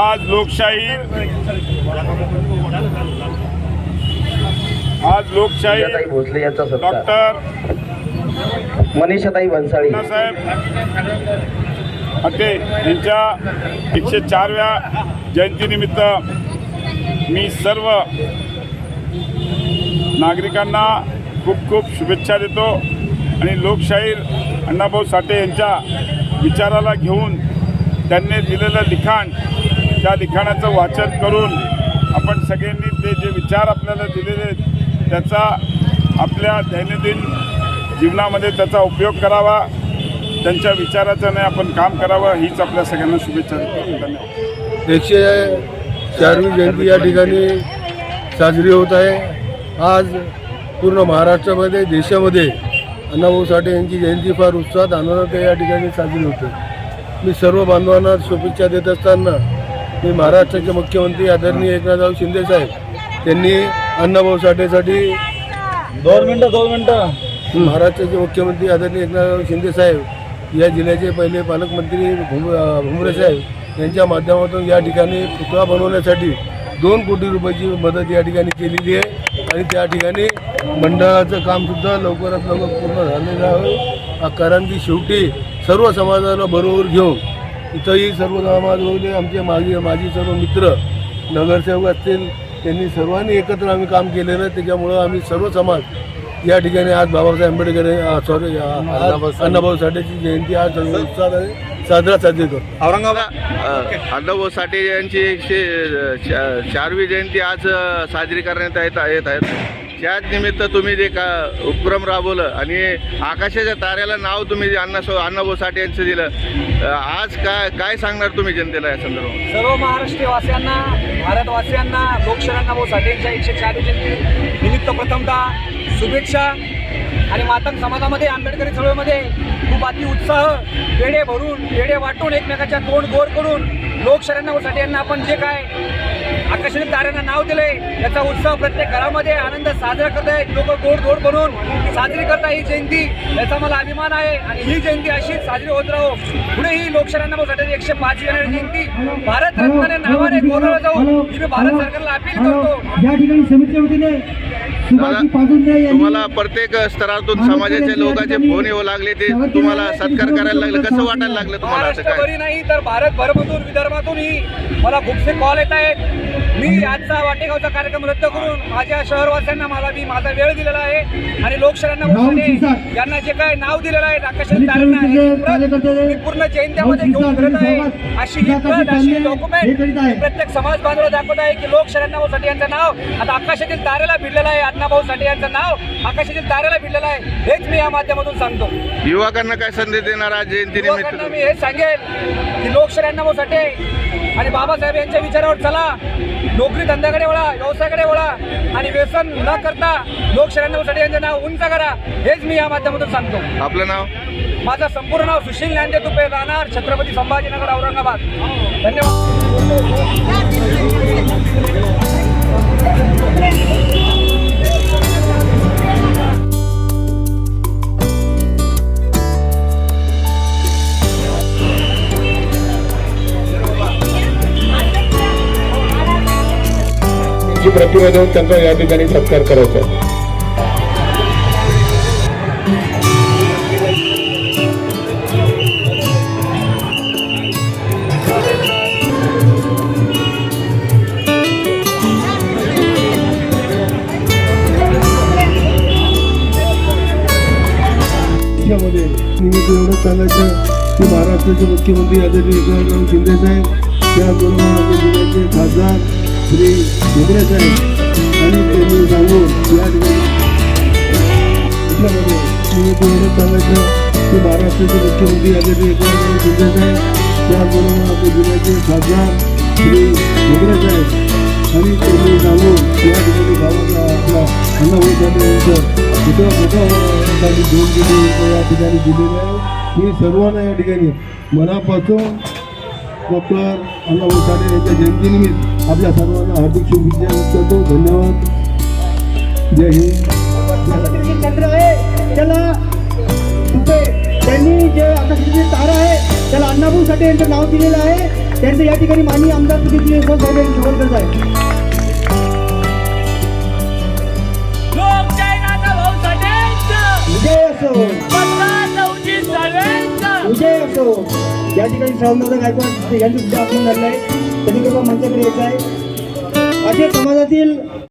लोकशाही आज लोकशाही भोसले यांचा डॉक्टर मनीषाताई भन्साळी. अण्णासाहेब हटे यांच्या एकशे चारव्या जयंतीनिमित्त मी सर्व नागरिकांना खूप खूप शुभेच्छा देतो आणि लोकशाहीर अण्णाभाऊ साठे यांच्या विचाराला घेऊन त्यांनी दिलेलं लिखाण त्या लिखाणाचं वाचन करून आपण सगळ्यांनी ते जे विचार आपल्याला दिलेले आहेत त्याचा आपल्या दैनंदिन जीवनामध्ये त्याचा उपयोग करावा. त्यांच्या विचाराचं नाही आपण काम करावं हीच आपल्या सगळ्यांना शुभेच्छा देतो. धन्यवाद. एकशे चारवी जयंती या ठिकाणी साजरी होत आहे. आज पूर्ण महाराष्ट्रामध्ये देशामध्ये अण्णाभाऊ साठे यांची जयंती फार उत्साहात आनंदात या ठिकाणी साजरी होते. मी सर्व बांधवांना शुभेच्छा देत असताना मी महाराष्ट्राचे मुख्यमंत्री आदरणीय एकनाथराव शिंदे साहेब त्यांनी अण्णाभाऊ साठेसाठी दोन मिनटं दोन मिनटं. महाराष्ट्राचे मुख्यमंत्री आदरणीय एकनाथराव शिंदे साहेब या जिल्ह्याचे पहिले पालकमंत्री भुम भुमरे साहेब यांच्या माध्यमातून या ठिकाणी पुतळा बनवण्यासाठी दोन कोटी रुपयाची मदत या ठिकाणी केलेली आहे. आणि त्या ठिकाणी मंडळाचं कामसुद्धा लवकरात लवकर पूर्ण झालेलं आहे. कारण की शेवटी सर्व समाजाला बरोबर घेऊन इथंही सर्व समाज वगैरे आमचे माजी माझी सर्व मित्र नगरसेवक असतील त्यांनी सर्वांनी एकत्र आम्ही काम केलेलं आहे. त्याच्यामुळं आम्ही सर्व समाज या ठिकाणी आज बाबासाहेब आंबेडकर सॉरी अण्णाभाऊ साठेची जयंती आज साजरा साजरी करतो. औरंगाबाद अण्णाभाऊ साठे यांची एकशे चारवी जयंती आज साजरी करण्यात येत येत आहेत त्याच निमित्त तुम्ही जे का उपक्रम राबवलं आणि आकाशाच्या ताऱ्याला नाव तुम्ही जे अण्णा अण्णाभाऊ साठे यांचं दिलं आज काय काय सांगणार तुम्ही जनतेला या संदर्भात? सर्व महाराष्ट्रीयवासियांना भारतवासियांना लोकशाहींना भाऊ साठेंच्या एकशे चाळीस जयंती निमित्त प्रथमतः शुभेच्छा. आणि मातंग समाजामध्ये आंबेडकरी चळवळीमध्ये खूप अति उत्साह पेढे भरून पेढे वाटून एकमेकाच्या तोंड गोर करून लोकशाहींना भाऊ साठे यांना आपण जे काय आकाशातील ताऱ्यांना नाव दिलंय. याचा उत्सव प्रत्येक घरामध्ये आनंद साजरा करत आहेत लोक गोड गोड बनवून साजरी करता ही जयंती. याचा मला अभिमान आहे आणि ही जयंती अशीच साजरी होत राहो. पुढे ही लोकशाहींना एकशे पाच जयंती. भारत रत्नाने नावाने गोंधळ जाऊन मी भारत सरकारला अपील करतो. या ठिकाणी समितीच्या वतीने तुम्हाला प्रत्येक स्तरातून समाजाच्या लोकांचे फोन येऊ लागले ते तुम्हाला सत्कार करायला लागले. कसं वाटायला लागलं तुम्हाला असं नाही तर भारतभरमधून विदर्भातूनही मला खूपसे कॉल येत आहेत. मी आजचा वाटेगावचा कार्यक्रम रद्द करून माझ्या शहरवासियांना मला मी माझा वेळ दिलेला आहे आणि लोकशाहींना शिरसाट. यांना जे काय नाव दिलेलं आहे प्रत कार्यकर्ते मी पूर्ण जयंत्यामध्ये घेऊन फिरत आहे अशी ही प्रत अशी डॉक्युमेंट. प्रत्येक समाज बांधवाला दाखवत आहे की लोकशाहींना साठी यांचं नाव आता आकाशातील ताऱ्याला भिडलेलं आहे अण्णाभाऊ साठे यांचं नाव आकाशातील ताऱ्याला भिडलेलं आहे हेच मी या माध्यमातून सांगतो युवकांना काय संदेश देणार आज जयंती युवकांना निमित्त मी हे सांगेल की लोकशाही साठी. आणि बाबासाहेब यांच्या विचारावर चला. नोकरी धंद्याकडे वळा व्यवसायाकडे वळा. आणि व्यसन न करता लोकशाही साठी यांचं नाव उंच करा. हेच मी या माध्यमातून सांगतो. आपलं नाव? माझं संपूर्ण नाव सुशील ज्ञानदेव तुपे राहणार छत्रपती संभाजीनगर औरंगाबाद. धन्यवाद. त्यांची प्रतिमा देऊन त्यांचा या ठिकाणी सत्कार करायचा आहे. निमित्त एवढं सांगायचं की महाराष्ट्राचे मुख्यमंत्री आदरणीय एकनाथराव शिंदे साहेब त्याचबरोबर आपल्या जिल्ह्याचे खासदार श्री साहेब आणि त्यांनी सांगून या ठिकाणी. सांगायचं की महाराष्ट्राचे मुख्यमंत्री आदरणीय साहेब त्याचबरोबर आपल्या जिल्ह्याचे खासदार श्री साहेब आणि त्यांनी सांगून या ठिकाणी गावाला आपला अण्णाभाऊ साठे कुठं दोन या ठिकाणी आहे. मी सर्वांना या ठिकाणी मनापासून डॉक्टर अण्णाभाऊ साठे यांच्या जयंतीनिमित्त आपल्या सर्वांना हार्दिक शुभेच्छा व्यक्त करतो धन्यवाद. जय हिंद. चंद्र आहे. त्याला तुपे त्यांनी जे आकाशाची तारा आहे त्याला अण्णाभाऊ साठे यांचं नाव दिलेलं आहे. त्यांचं या ठिकाणी माननीय आमदार प्रतिनिधी साहेबांनी स्वागत करत आहे विजय असो. विजय असो. या ठिकाणी श्रावणदादा गायकवाड यांचं सुद्धा आगमन झालेलं आहे. त्यांनी कृपा मंचाकडे यायचं आहे. असे समाजातील